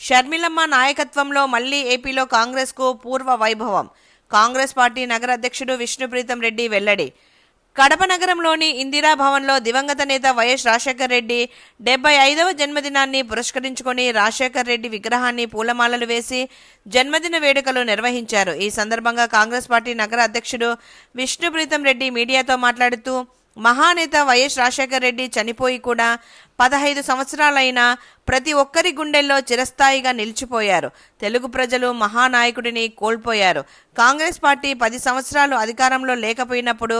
షర్మిలమ్మ నాయకత్వంలో మళ్ళీ ఏపీలో కాంగ్రెస్కు పూర్వ వైభవం. కాంగ్రెస్ పార్టీ నగర అధ్యక్షుడు విష్ణుప్రీతం రెడ్డి వెల్లడి. కడప నగరంలోని ఇందిరా భవన్లో దివంగత నేత వైఎస్ రాజశేఖర్ రెడ్డి డెబ్బై ఐదవ జన్మదినాన్ని పురస్కరించుకొని రాజశేఖర్ రెడ్డి విగ్రహాన్ని పూలమాలలు వేసి జన్మదిన వేడుకలు నిర్వహించారు. ఈ సందర్భంగా కాంగ్రెస్ పార్టీ నగర అధ్యక్షుడు విష్ణుప్రీతం రెడ్డి మీడియాతో మాట్లాడుతూ మహానేత వైఎస్ రాజశేఖర్ రెడ్డి చనిపోయి కూడా పదహైదు సంవత్సరాలైనా ప్రతి ఒక్కరి గుండెల్లో చిరస్థాయిగా నిలిచిపోయారు. తెలుగు ప్రజలు మహానాయకుడిని కోల్పోయారు. కాంగ్రెస్ పార్టీ పది సంవత్సరాలు అధికారంలో లేకపోయినప్పుడు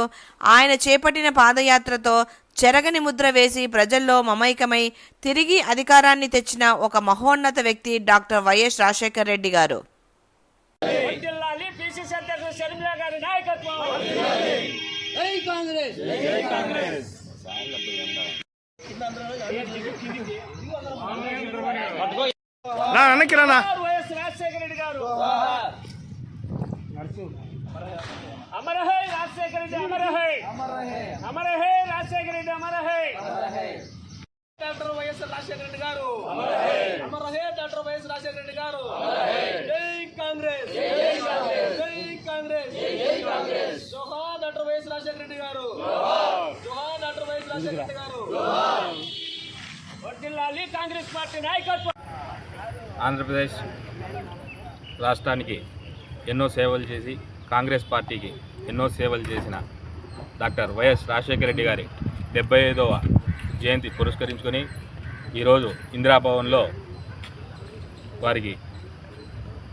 ఆయన చేపట్టిన పాదయాత్రతో చెరగని ముద్ర వేసి ప్రజల్లో మమైకమై తిరిగి అధికారాన్ని తెచ్చిన ఒక మహోన్నత వ్యక్తి డాక్టర్ వైఎస్ రాజశేఖర్ రెడ్డి గారు. గారి నాయకత్వం జై కాంగ్రెస్. నా అన్నకి రానా వైఎస్ రాజశేఖర రెడ్డి గారు. అమరహై రాజశేఖర రెడ్డి అమరహై. అమరహై రాజశేఖర రెడ్డి అమరహై. డాక్టర్ వైఎస్ రాజశేఖర రెడ్డి గారు. అమరహే డాక్టర్ వైఎస్ రాజశేఖర రెడ్డి గారు. జై కాంగ్రెస్. జై కాంగ్రెస్. జై కాంగ్రెస్ జోహార్ డాక్టర్ వైఎస్ రాజశేఖర రెడ్డి గారు జోహార్ డాక్టర్ వైఎస్ రాజశేఖర రెడ్డి గారు వర్ధిల్లాలి కాంగ్రెస్ పార్టీ నాయకత్వం ఆంధ్రప్రదేశ్ రాష్ట్రానికి ఎన్నో సేవలు చేసి కాంగ్రెస్ పార్టీకి ఎన్నో సేవలు చేసిన డాక్టర్ వైఎస్ రాజశేఖర రెడ్డి గారి డెబ్బై ఐదవ జయంతి పురస్కరించుకొని ఈరోజు ఇందిరాభవన్లో వారికి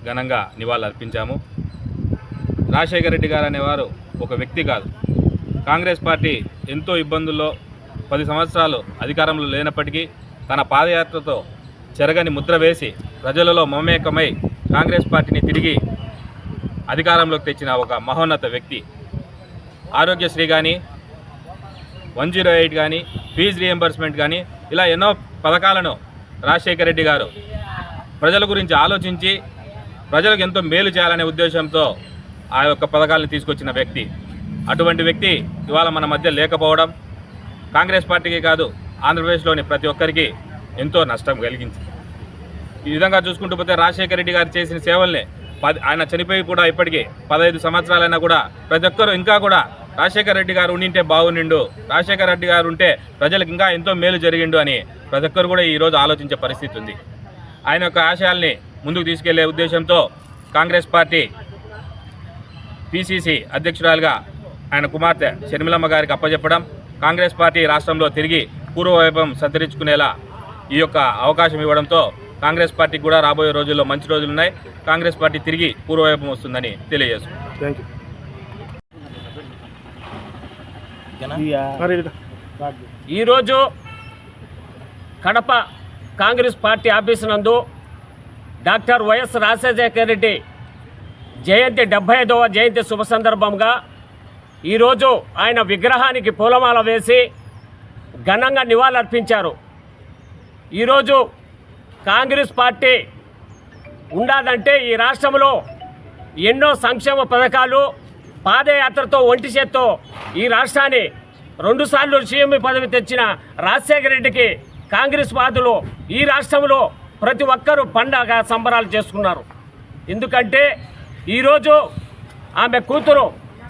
ఘనంగా నివాళులు అర్పించాము రాజశేఖర రెడ్డి గారు అనేవారు ఒక వ్యక్తి కాదు. కాంగ్రెస్ పార్టీ ఎంతో ఇబ్బందుల్లో పది సంవత్సరాలు అధికారంలో లేనప్పటికీ తన పాదయాత్రతో చెరగని ముద్ర వేసి ప్రజలలో మమేకమై కాంగ్రెస్ పార్టీని తిరిగి అధికారంలోకి తెచ్చిన ఒక మహోన్నత వ్యక్తి. ఆరోగ్యశ్రీ కానీ వన్ జీరో ఎయిట్ కానీ ఫీజు రియంబర్స్మెంట్ కానీ ఇలా ఎన్నో పథకాలను రాజశేఖర రెడ్డి గారు ప్రజల గురించి ఆలోచించి ప్రజలకు ఎంతో మేలు చేయాలనే ఉద్దేశంతో ఆ యొక్క పథకాలను తీసుకొచ్చిన వ్యక్తి. అటువంటి వ్యక్తి ఇవాళ మన మధ్య లేకపోవడం కాంగ్రెస్ పార్టీకి కాదు ఆంధ్రప్రదేశ్లోని ప్రతి ఒక్కరికి ఎంతో నష్టం కలిగించింది ఈ విధంగా చూసుకుంటూ పోతే రాజశేఖర రెడ్డి గారు చేసిన సేవల్ని పది ఆయన చనిపోయి కూడా ఇప్పటికీ పదహైదు సంవత్సరాలైనా కూడా ప్రతి ఒక్కరు ఇంకా కూడా రాజశేఖర రెడ్డి గారు ఉండింటే బాగునిండు రాజశేఖర రెడ్డి గారు ఉంటే ప్రజలకు ఇంకా ఎంతో మేలు జరిగిండు అని ప్రతి ఒక్కరు కూడా ఈరోజు ఆలోచించే పరిస్థితి ఉంది. ఆయన యొక్క ఆశయాల్ని ముందుకు తీసుకెళ్ళే ఉద్దేశంతో కాంగ్రెస్ పార్టీ పిసిసి అధ్యక్షురాలుగా ఆయన కుమార్తె షర్మిలమ్మ గారికి అప్పచెప్పడం కాంగ్రెస్ పార్టీ రాష్ట్రంలో తిరిగి పూర్వవైభవం సంతరించుకునేలా ఈ యొక్క అవకాశం ఇవ్వడంతో కాంగ్రెస్ పార్టీకి కూడా రాబోయే రోజుల్లో మంచి రోజులు ఉన్నాయి. కాంగ్రెస్ పార్టీ తిరిగి పూర్వవైభవం వస్తుందని తెలియజేస్తున్నాం ఈరోజు కడప కాంగ్రెస్ పార్టీ ఆఫీస్ నందు doctor Y S Rajasekhara Reddy జయంతి డెబ్బై ఐదవ జయంతి శుభ సందర్భంగా ఈరోజు ఆయన విగ్రహానికి పూలమాల వేసి ఘనంగా నివాళులర్పించారు. ఈరోజు కాంగ్రెస్ పార్టీ ఉండాలంటే ఈ రాష్ట్రంలో ఎన్నో సంక్షేమ పథకాలు పాదయాత్రతో ఒంటి చేత్తో ఈ రాష్ట్రాన్ని రెండుసార్లు సీఎం పదవి తెచ్చిన రాజశేఖర రెడ్డికి కాంగ్రెస్ వాదులు ఈ రాష్ట్రంలో ప్రతి ఒక్కరూ పండగ సంబరాలు చేసుకున్నారు. ఎందుకంటే ఈరోజు ఆమె కూతురు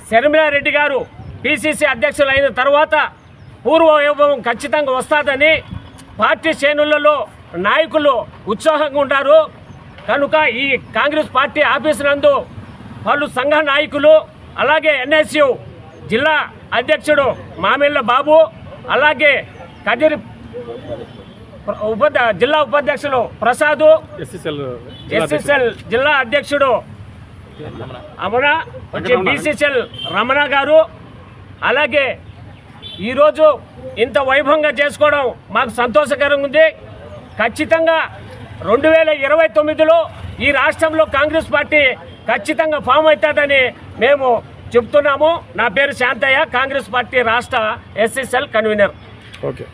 శర్మిలారెడ్డి గారు పిసిసి అధ్యక్షులు అయిన తర్వాత పూర్వ వైభవం ఖచ్చితంగా వస్తుందని పార్టీ శ్రేణులలో నాయకులు ఉత్సాహంగా ఉంటారు. కనుక ఈ కాంగ్రెస్ పార్టీ ఆఫీసు నందు పలు సంఘ నాయకులు అలాగే ఎన్ఎస్యు జిల్లా అధ్యక్షుడు మామిళ్ళ బాబు అలాగే కదిరి ఉప జిల్లా ఉపాధ్యక్షులు ప్రసాదు ఎస్ఎస్ఎల్ ఎస్ఎస్ఎల్ జిల్లా అధ్యక్షుడు అమన వచ్చి బీసీసీఎల్ రమణ. గారు అలాగే ఈరోజు ఇంత వైభవంగా చేసుకోవడం మాకు సంతోషకరంగా ఉంది. ఖచ్చితంగా రెండు వేల ఇరవై తొమ్మిదిలో ఈ రాష్ట్రంలో కాంగ్రెస్ పార్టీ ఖచ్చితంగా ఫామ్ అవుతుందని మేము చెప్తున్నాము. నా పేరు శాంతయ్య కాంగ్రెస్ పార్టీ రాష్ట్ర ఎస్ఎస్ఎల్ కన్వీనర్. ఓకే.